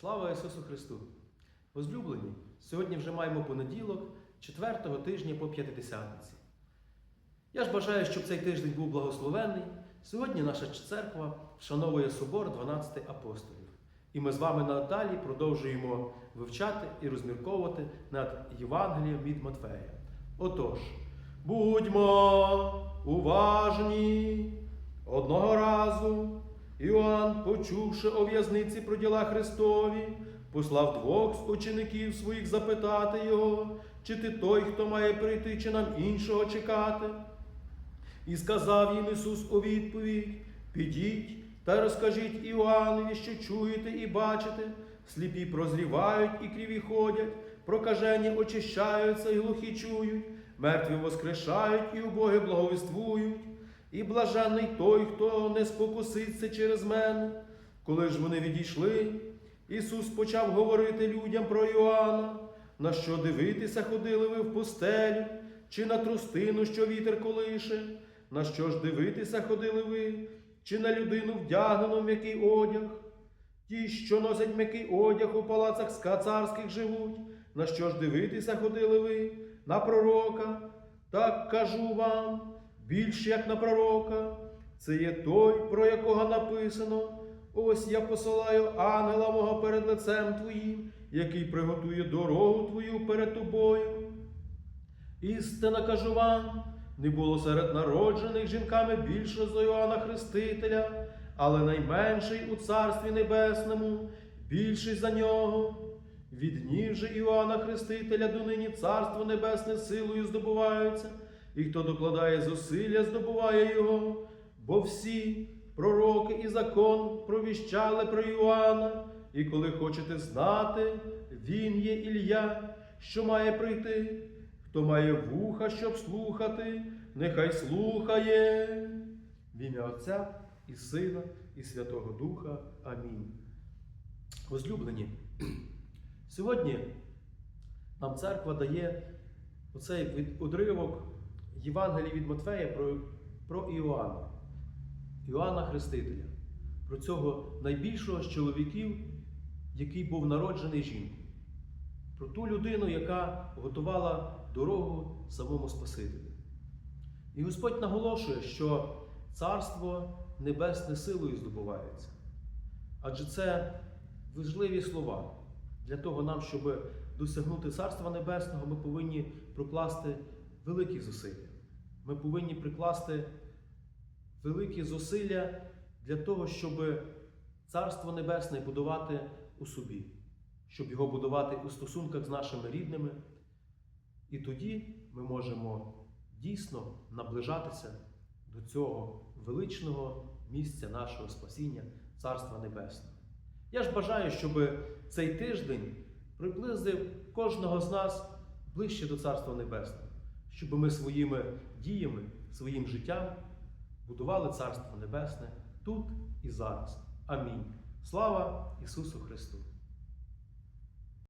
Слава Ісусу Христу! Возлюблені, сьогодні вже маємо понеділок, четвертого тижня по п'ятидесятниці. Я ж бажаю, щоб цей тиждень був благословений. Сьогодні наша церква вшановує собор 12 апостолів. І ми з вами надалі продовжуємо вивчати і розмірковувати над Євангелієм від Матфея. Отож, будьмо уважні. Одного разу Іоанн, почувши о в'язниці про діла Христові, послав двох з учеників своїх запитати його, чи ти той, хто має прийти, чи нам іншого чекати. І сказав їм Ісус у відповідь: Підіть та розкажіть Іоаннові, що чуєте і бачите, сліпі прозрівають і кріві ходять, прокажені очищаються і глухі чують, мертві воскрешають і убоги благовіствують. І блаженний той, хто не спокуситься через мене. Коли ж вони відійшли, Ісус почав говорити людям про Іоанна, на що дивитися ходили ви в пустелю, чи на трустину, що вітер колише, на що ж дивитися ходили ви, чи на людину вдягнену в м'який одяг, ті, що носять м'який одяг у палацах царських живуть, на що ж дивитися ходили ви, на пророка, так кажу вам більше як на пророка, це є той, про якого написано. Ось я посилаю ангела мого перед лицем твоїм, який приготує дорогу твою перед тобою. Істина кажу вам, не було серед народжених жінками більше за Іоанна Хрестителя, але найменший у Царстві Небесному, більший за нього. Від днів же Іоанна Хрестителя донині Царство Небесне силою здобувається і хто докладає зусилля, здобуває його, бо всі пророки і закон провіщали про Іоанна, і коли хочете знати, він є Ілля, що має прийти. Хто має вуха, щоб слухати, нехай слухає. В ім'я Отця і Сина, і Святого Духа. Амінь. Возлюблені, сьогодні нам церква дає оцей від- одривок Євангелії від Матфея про, про Іоанна, Іоанна Хрестителя, про цього найбільшого з чоловіків, який був народжений жінкою, про ту людину, яка готувала дорогу самому Спасителю. І Господь наголошує, що Царство Небесне силою здобувається. Адже це важливі слова. Для того нам, щоб досягнути Царства Небесного, ми повинні прокласти великі зусилля. Ми повинні прикласти великі зусилля для того, щоб Царство Небесне будувати у собі, щоб його будувати у стосунках з нашими рідними. І тоді ми можемо дійсно наближатися до цього величного місця нашого спасіння, Царства Небесного. Я ж бажаю, щоб цей тиждень приблизив кожного з нас ближче до Царства Небесного щоб ми своїми діями, своїм життям будували Царство Небесне тут і зараз. Амінь. Слава Ісусу Христу!